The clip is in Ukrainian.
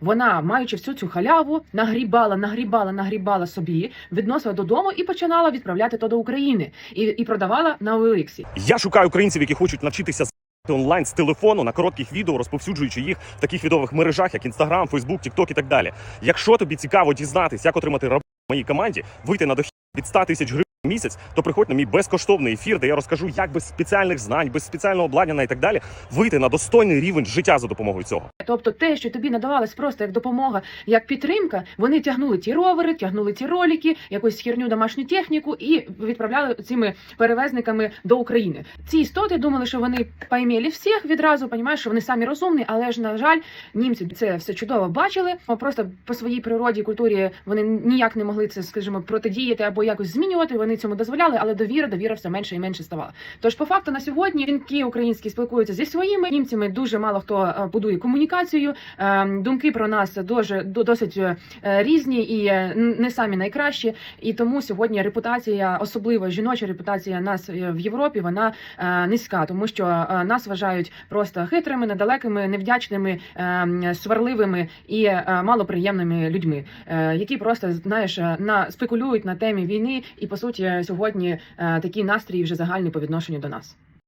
Вона, маючи всю цю халяву, нагрібала, нагрібала, нагрібала собі, відносила додому і починала відправляти то до України і, і продавала на Олексі. Я шукаю українців, які хочуть навчитися онлайн з телефону на коротких відео, розповсюджуючи їх в таких відових мережах, як Instagram, Facebook, TikTok і так далі. Якщо тобі цікаво дізнатись, як отримати роботу в моїй команді, вийти на дохід від 100 тисяч гривень місяць, то приходь на мій безкоштовний ефір, де я розкажу, як без спеціальних знань, без спеціального обладнання і так далі, вийти на достойний рівень життя за допомогою цього. Тобто, те, що тобі надавалось просто як допомога, як підтримка, вони тягнули ті ровери, тягнули ті ролики, якусь херню домашню техніку і відправляли цими перевезниками до України. Ці істоти думали, що вони поймели всіх відразу, понімаєш, що вони самі розумні, але ж на жаль, німці це все чудово бачили. Просто по своїй природі, культурі вони ніяк не могли це, скажімо, протидіяти або якось змінювати. Вони цьому дозволяли, але довіра, довіра все менше і менше ставала. Тож, по факту, на сьогодні жінки українські спілкуються зі своїми німцями. Дуже мало хто е, будує комунікацію. Е, Думки про нас дуже до- досить е, різні і не самі найкращі. І тому сьогодні репутація, особливо жіноча репутація нас в Європі, вона низька, тому що нас вважають просто хитрими, недалекими, невдячними, сварливими і малоприємними людьми, які просто знаєш на спекулюють на темі війни, і по суті сьогодні е, такий настрій вже загальний по відношенню до нас.